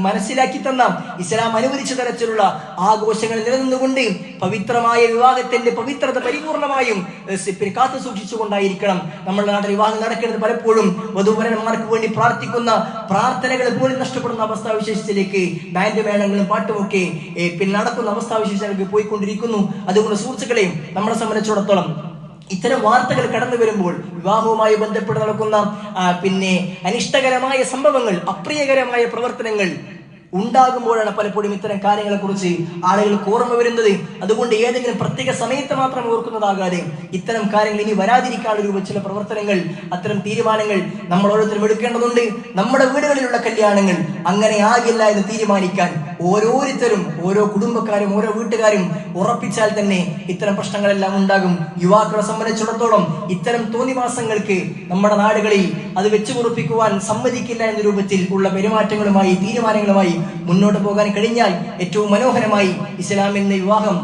മനസ്സിലാക്കി തന്ന ഇസ്ലാം അനുവദിച്ച തരത്തിലുള്ള ആഘോഷങ്ങൾ നിലനിന്നുകൊണ്ട് പവിത്രമായ വിവാഹത്തിന്റെ പവിത്രത പരിപൂർണമായും കാത്തു സൂക്ഷിച്ചുകൊണ്ടായിരിക്കണം നമ്മുടെ നാട്ടിൽ വിവാഹം നടക്കുന്നത് പലപ്പോഴും വധുവരന്മാർക്ക് വേണ്ടി പ്രാർത്ഥിക്കുന്ന പ്രാർത്ഥനകൾ പോലും നഷ്ടപ്പെടുന്ന അവസ്ഥാവിശേഷത്തിലേക്ക് ബാൻഡ് മേളങ്ങളും പാട്ടുമൊക്കെ പിന്നെ നടക്കുന്ന അവസ്ഥാവിശേഷത്തിലേക്ക് പോയിക്കൊണ്ടിരിക്കുന്നു. അതുകൊണ്ട് സുഹൃത്തുക്കളെയും നമ്മളെ സംബന്ധിച്ചിടത്തോളം ഇത്തരം വാർത്തകൾ കടന്നു വരുമ്പോൾ വിവാഹവുമായി ബന്ധപ്പെട്ട് നടക്കുന്ന പിന്നെ അനിഷ്ടകരമായ സംഭവങ്ങൾ അപ്രിയകരമായ പ്രവർത്തനങ്ങൾ ഉണ്ടാകുമ്പോഴാണ് പലപ്പോഴും ഇത്തരം കാര്യങ്ങളെ കുറിച്ച് ആളുകൾക്ക് ഓർമ്മ വരുന്നത്. അതുകൊണ്ട് ഏതെങ്കിലും പ്രത്യേക സമയത്ത് മാത്രം ഓർക്കുന്നതാകാതെ ഇത്തരം കാര്യങ്ങൾ ഇനി വരാതിരിക്കാനുള്ള രൂപ ചില പ്രവർത്തനങ്ങൾ അത്തരം തീരുമാനങ്ങൾ നമ്മൾ ഓരോരുത്തരും എടുക്കേണ്ടതുണ്ട്. നമ്മുടെ വീടുകളിലുള്ള കല്യാണങ്ങൾ അങ്ങനെ ആകില്ല എന്ന് തീരുമാനിക്കാൻ ഓരോരുത്തരും ഓരോ കുടുംബക്കാരും ഓരോ വീട്ടുകാരും ഉറപ്പിച്ചാൽ തന്നെ ഇത്തരം പ്രശ്നങ്ങളെല്ലാം ഉണ്ടാകും. യുവാക്കളെ സംബന്ധിച്ചിടത്തോളം ഇത്തരം തോന്നിവാസങ്ങൾക്ക് നമ്മുടെ നാടുകളിൽ അത് വെച്ചുപുറപ്പിക്കുവാൻ സമ്മതിക്കില്ല എന്ന രൂപത്തിൽ ഉള്ള പെരുമാറ്റങ്ങളുമായി തീരുമാനങ്ങളുമായി മുന്നോട്ട് പോകാൻ കഴിഞ്ഞാൽ ഏറ്റവും മനോഹരമായി ഇസ്ലാം എന്ന വിവാഹം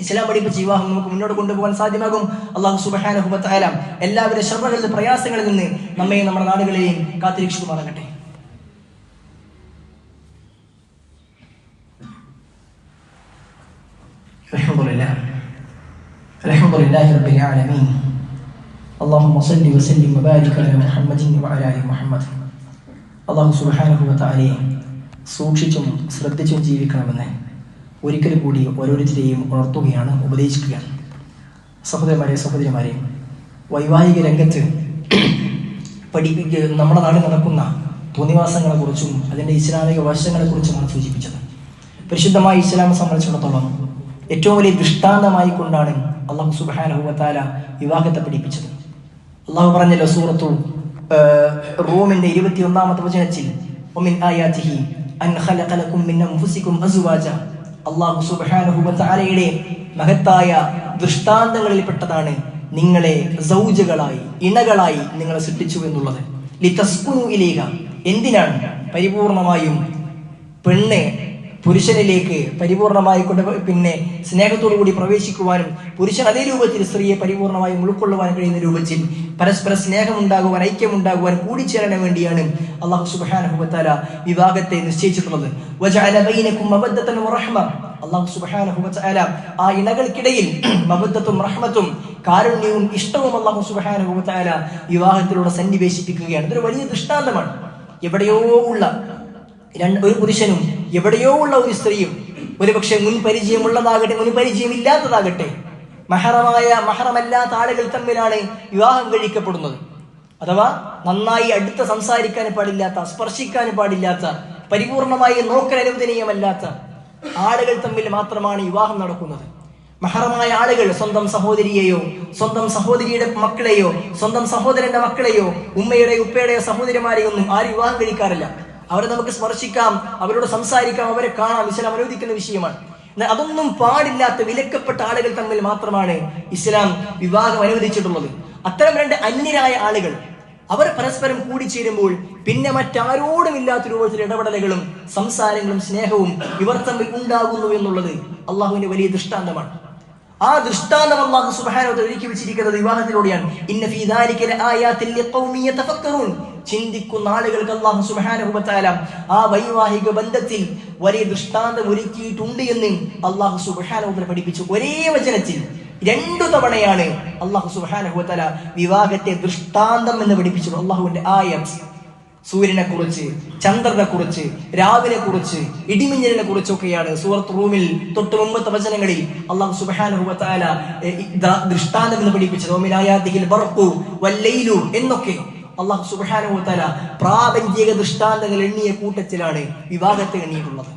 ഇസ്ലാം പഠിപ്പിച്ച വിവാഹം നമുക്ക് മുന്നോട്ട് കൊണ്ടുപോകാൻ സാധ്യമാകും അള്ളാഹു സുബഹാനുഭവത്തായാലും എല്ലാവരുടെ ശ്രമകളിൽ പ്രയാസങ്ങളിൽ നിന്ന് നമ്മെ നമ്മുടെ നാടുകളെയും കാത്തിരക്ഷിക്കുമാറാകട്ടെ الحمد لله الحمد لله رب العالمين اللهم صل وسلم وبارك على محمد وعلى ال محمد അള്ളാഹു സുബാനുഭവത്താലെ സൂക്ഷിച്ചും ശ്രദ്ധിച്ചും ജീവിക്കണമെന്ന് ഒരിക്കൽ കൂടി ഓരോരുത്തരെയും ഉണർത്തുകയാണ് ഉപദേശിക്കുകയാണ്. സഹോദരന്മാരെ സഹോദരിമാരെ വൈവാഹിക രംഗത്ത് പഠിപ്പിക്കുക നമ്മുടെ നാട് നടക്കുന്ന തോന്നിവാസങ്ങളെ കുറിച്ചും അതിന്റെ ഇസ്ലാമിക വശങ്ങളെ കുറിച്ചുമാണ് സൂചിപ്പിച്ചത്. പരിശുദ്ധമായ ഇസ്ലാമെ സംബന്ധിച്ചിടത്തോളം ഏറ്റവും വലിയ ദൃഷ്ടാന്തമായി കൊണ്ടാണ് അള്ളാഹു സുബാനഹുവത്താല വിവാഹത്തെ പഠിപ്പിച്ചത്. അള്ളാഹു പറഞ്ഞ സൂറത്തു റൂമിന്റെ ഇരുപത്തി ഒന്നാമത്തെ വചനത്തിൽ അള്ളാഹു സുബ്ഹാനഹു വതആലയുടെ മഹത്തായ ദൃഷ്ടാന്തങ്ങളിൽപ്പെട്ടതാണ് നിങ്ങളെ സൗജകളായി ഇണകളായി നിങ്ങളെ സൃഷ്ടിച്ചു എന്നുള്ളത്. ലിതസ്കുനു ഇലൈഹ. എന്തിനാണ്? പരിപൂർണമായും പെണ്ണ് പുരുഷനിലേക്ക് പരിപൂർണമായി കൊണ്ട് പിന്നെ സ്നേഹത്തോടു കൂടി പ്രവേശിക്കുവാനും പുരുഷൻ അതേ രൂപത്തിൽ സ്ത്രീയെ പരിപൂർണമായും ഉൾക്കൊള്ളുവാൻ കഴിയുന്ന രൂപത്തിൽ പരസ്പര സ്നേഹമുണ്ടാകുവാൻ ഐക്യം ഉണ്ടാകുവാൻ കൂടിച്ചേരാൻ വേണ്ടിയാണ് അള്ളാഹു സുബാനഹുബത്താല വിവാഹത്തെ നിശ്ചയിച്ചിട്ടുള്ളത്. അള്ളാഹു സുബ്ഹാനഹു വതആല ആ ഇണകൾക്കിടയിൽ മബദ്ധത്തും റഹ്മത്തും കാരുണ്യവും ഇഷ്ടവും അള്ളാഹു സുബ്ഹാനഹു വതആല വിവാഹത്തിലൂടെ സന്നിവേശിപ്പിക്കുകയാണ്. ഇതൊരു വലിയ ദൃഷ്ടാന്തമാണ്. എവിടെയോ ഉള്ള രണ്ട് ഒരു പുരുഷനും എവിടെയോ ഉള്ള ഒരു സ്ത്രീയും ഒരുപക്ഷെ മുൻ പരിചയമുള്ളതാകട്ടെ മുൻ പരിചയമില്ലാത്തതാകട്ടെ മഹറമായ മഹറമല്ലാത്ത ആളുകൾ തമ്മിലാണ് വിവാഹം കഴിക്കപ്പെടുന്നത്. അഥവാ നന്നായി അടുത്ത് സംസാരിക്കാൻ പാടില്ലാത്ത സ്പർശിക്കാൻ പാടില്ലാത്ത പരിപൂർണമായി നോക്കൽ അനുവദനീയമല്ലാത്ത ആളുകൾ തമ്മിൽ മാത്രമാണ് വിവാഹം നടക്കുന്നത്. മഹറമായ ആളുകൾ സ്വന്തം സഹോദരിയെയോ സ്വന്തം സഹോദരിയുടെ മക്കളെയോ സ്വന്തം സഹോദരന്റെ മക്കളെയോ ഉമ്മയുടെ ഉപ്പയുടെയോ സഹോദരിമാരെയോ ഒന്നും ആരും വിവാഹം കഴിക്കാറില്ല. അവരെ നമുക്ക് സ്പർശിക്കാം അവരോട് സംസാരിക്കാം അവരെ കാണാം. ഇസ്ലാം അനുവദിക്കുന്ന വിഷയമാണ്. എന്നാൽ അതൊന്നും പാടില്ലാത്ത വിലക്കപ്പെട്ട ആളുകൾ തമ്മിൽ മാത്രമാണ് ഇസ്ലാം വിവാഹം അനുവദിച്ചിട്ടുള്ളത്. അത്തരം രണ്ട് അന്യരായ ആളുകൾ അവർ പരസ്പരം കൂടിച്ചേരുമ്പോൾ പിന്നെ മറ്റാരോടും ഇല്ലാത്ത രൂപത്തിൽ ഇടപെടലുകളും സംസാരങ്ങളും സ്നേഹവും ഇവർ തമ്മിൽ ഉണ്ടാകുന്നു എന്നുള്ളത് അള്ളാഹുവിന്റെ വലിയ ദൃഷ്ടാന്തമാണ്. ആ ദൃഷ്ടാന്തം അള്ളാഹു സുബ്ഹാനഹു ഒരുക്കി വെച്ചിരിക്കുന്നത് വിവാഹത്തിലൂടെയാണ്. ചിന്തിക്കുന്ന ആളുകൾക്ക് അള്ളാഹു സുബ്ഹാനഹു വതആല ആ വൈവാഹിക ബന്ധത്തിൽ വലിയ ദൃഷ്ടാന്തം ഒരുക്കിയിട്ടുണ്ട് എന്ന് അള്ളാഹു സുബ്ഹാനഹു വതആല പഠിപ്പിച്ചു. ഒരേ വചനത്തിൽ രണ്ടു തവണയാണ് അള്ളാഹു സുബ്ഹാനഹു വതആല വിവാഹത്തെ ദൃഷ്ടാന്തം എന്ന് പഠിപ്പിച്ചത്. അള്ളാഹുവിന്റെ ആയം സൂര്യനെ കുറിച്ച് ചന്ദ്രനെ കുറിച്ച് രാവിനെ കുറിച്ച് ഇടിമിന്നലിനെ കുറിച്ചൊക്കെയാണ് സൂറത്ത് റൂമിൽ തൊട്ട് മുമ്പത്തെ വചനങ്ങളിൽ അള്ളാഹു സുബാനുഭവത്താല ദൃഷ്ടാന്തം എന്ന് പഠിപ്പിച്ചത്. എന്നൊക്കെ. അള്ളാഹു സുബാനുത്തല പ്രാപഞ്ചിക ദൃഷ്ടാന്തങ്ങൾ എണ്ണിയ കൂട്ടത്തിലാണ് വിവാഹത്തെ എണ്ണിയിട്ടുള്ളത്.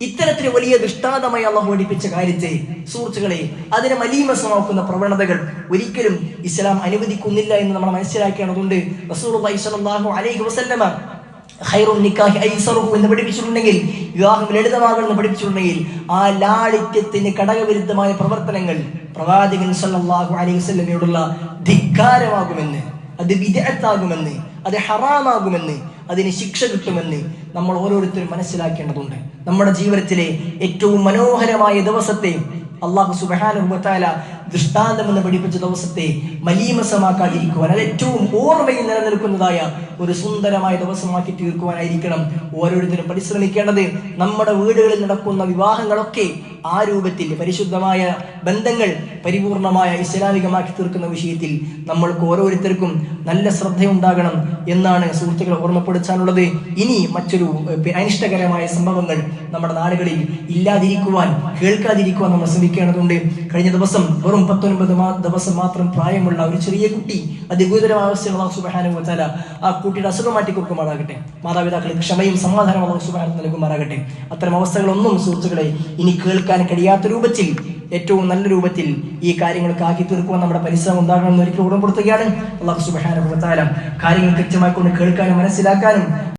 ഇത്തരത്തിൽ വലിയ ദൃഷ്ടാന്തമായി അള്ളാഹു പഠിപ്പിച്ച കാര്യത്തെ സുഹൃത്തുക്കളെ അതിനെ മലീമസമാക്കുന്ന പ്രവണതകൾ ഒരിക്കലും ഇസ്ലാം അനുവദിക്കുന്നില്ല എന്ന് നമ്മൾ മനസ്സിലാക്കേണ്ടതുണ്ട്. അലൈഹി എന്ന് പഠിപ്പിച്ചിട്ടുണ്ടെങ്കിൽ വിവാഹം ലളിതമാകണമെന്ന് പഠിപ്പിച്ചിട്ടുണ്ടെങ്കിൽ ആ ലാളിത്യത്തിന് ഘടകവിരുദ്ധമായ പ്രവർത്തനങ്ങൾ പ്രവാചകൻ സല്ലാഹു അലൈഹി വസ്ലമയോടുള്ള ധിക്കാരമാകുമെന്ന് അത് വിദഗ്ധാകുമെന്ന് അത് ഹറാമാകുമെന്ന് അതിന് ശിക്ഷ കിട്ടുമെന്ന് നമ്മൾ ഓരോരുത്തരും മനസ്സിലാക്കേണ്ടതുണ്ട്. നമ്മുടെ ജീവിതത്തിലെ ഏറ്റവും മനോഹരമായ ദിവസത്തെ അള്ളാഹു സുബാനുഭവത്താല ദൃഷ്ടാന്തം എന്ന് പഠിപ്പിച്ച ദിവസത്തെ മലീമസമാക്കാതിരിക്കുവാൻ അത് ഏറ്റവും ഓർമ്മയിൽ നിലനിൽക്കുന്നതായ ഒരു സുന്ദരമായ ദിവസമാക്കി തീർക്കുവാനായിരിക്കണം ഓരോരുത്തരും പരിശ്രമിക്കേണ്ടത്. നമ്മുടെ വീടുകളിൽ നടക്കുന്ന വിവാഹങ്ങളൊക്കെ ആ രൂപത്തിൽ പരിശുദ്ധമായ ബന്ധങ്ങൾ പരിപൂർണമായ ഇസ്ലാമികമാക്കി തീർക്കുന്ന വിഷയത്തിൽ നമ്മൾക്ക് ഓരോരുത്തർക്കും നല്ല ശ്രദ്ധയുണ്ടാകണം എന്നാണ് സുഹൃത്തുക്കളെ ഓർമ്മപ്പെടുത്താനുള്ളത്. ഇനി മറ്റൊരു അനിഷ്ടകരമായ സംഭവങ്ങൾ നമ്മുടെ നാടുകളിൽ ഇല്ലാതിരിക്കുവാൻ കേൾക്കാതിരിക്കുവാൻ നമ്മൾ ശ്രമിക്കേണ്ടതുണ്ട്. കഴിഞ്ഞ ദിവസം വെറും പത്തൊൻപത് ദിവസം മാത്രം പ്രായമുള്ള ഒരു ചെറിയ കുട്ടി അതിഗുരുതരമായ സുബ്ഹാനഹു വ ആ കുട്ടിയുടെ അസുഖം മാറ്റി കൊടുക്കുമാറാകട്ടെ മാതാപിതാക്കൾ ക്ഷമയും സമാധാനം സുബഹാനം നൽകുമാറാകട്ടെ. അത്തരം അവസ്ഥകളൊന്നും സുഹൃത്തുക്കളെ ഇനി കേൾക്കാൻ കഴിയാത്ത രൂപത്തിൽ ഏറ്റവും നല്ല രൂപത്തിൽ ഈ കാര്യങ്ങൾക്ക് ആക്കി തീർക്കുവാൻ നമ്മുടെ പരിശ്രമം ഉണ്ടാകണം എന്ന് ഒരിക്കലും ഓർമ്മപ്പെടുത്തുകയാണ് അള്ളാഹു തആല കാര്യങ്ങൾ കൃത്യമായി കൊണ്ട് കേൾക്കാനും മനസ്സിലാക്കാനും